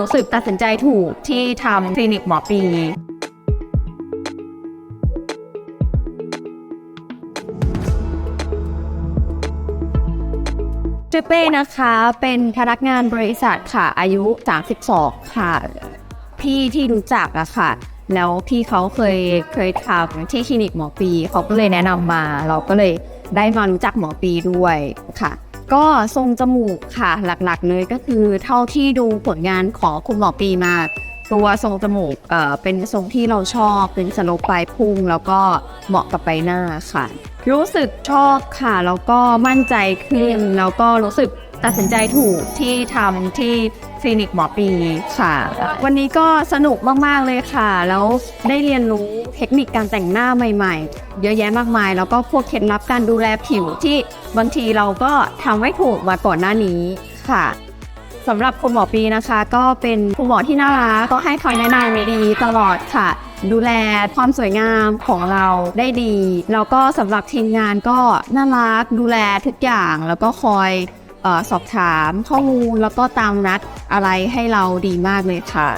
รู้สึกตัดสินใจถูกที่ทำคลินิกหมอปีเจเป้นะคะเป็นพนักงานบริษัทค่ะ อายุ 32 ค่ะ พี่ที่รู้จักอะค่ะ แล้วพี่เขาเคยเคยทำที่คลินิกหมอปี เขาก็เลยแนะนำมา เราก็เลยได้มารู้จักหมอปีด้วยค่ะ ก็ทรงจมูกค่ะหลักๆเลยก็คือเท่าที่ดูผลงานของคุณหมอปีมา ตัวทรงจมูกเอ่อเป็นทรงที่เราชอบเป็นสโลปปลายพุ่งแล้วก็เหมาะกับใบหน้าค่ะ รู้สึกชอบค่ะ แล้วก็มั่นใจขึ้น แล้วก็รู้สึกตัดสินใจถูกที่ทำที่คลินิกหมอปีค่ะ วันนี้ก็สนุกมาก ๆ เลยค่ะ แล้วได้เรียนรู้เทคนิคการแต่งหน้าใหม่ๆ เยอะแยะมากมาย แล้วก็พวกเคล็ดลับการดูแลผิวที่บางทีเราก็ทำไม่ถูกมาก่อนหน้านี้ค่ะ สำหรับคุณหมอปีนะคะ ก็เป็นคุณหมอที่น่ารักก็ให้คำแนะนำดีตลอดค่ะ ดูแลความสวยงามของเราได้ดีแล้วก็สำหรับทีมงานก็น่ารักดูแลทุกอย่างแล้วก็คอยอสอบถามข้อมูลแล้วก็ตามนัดอะไรให้เราดีมากเลยค่ะ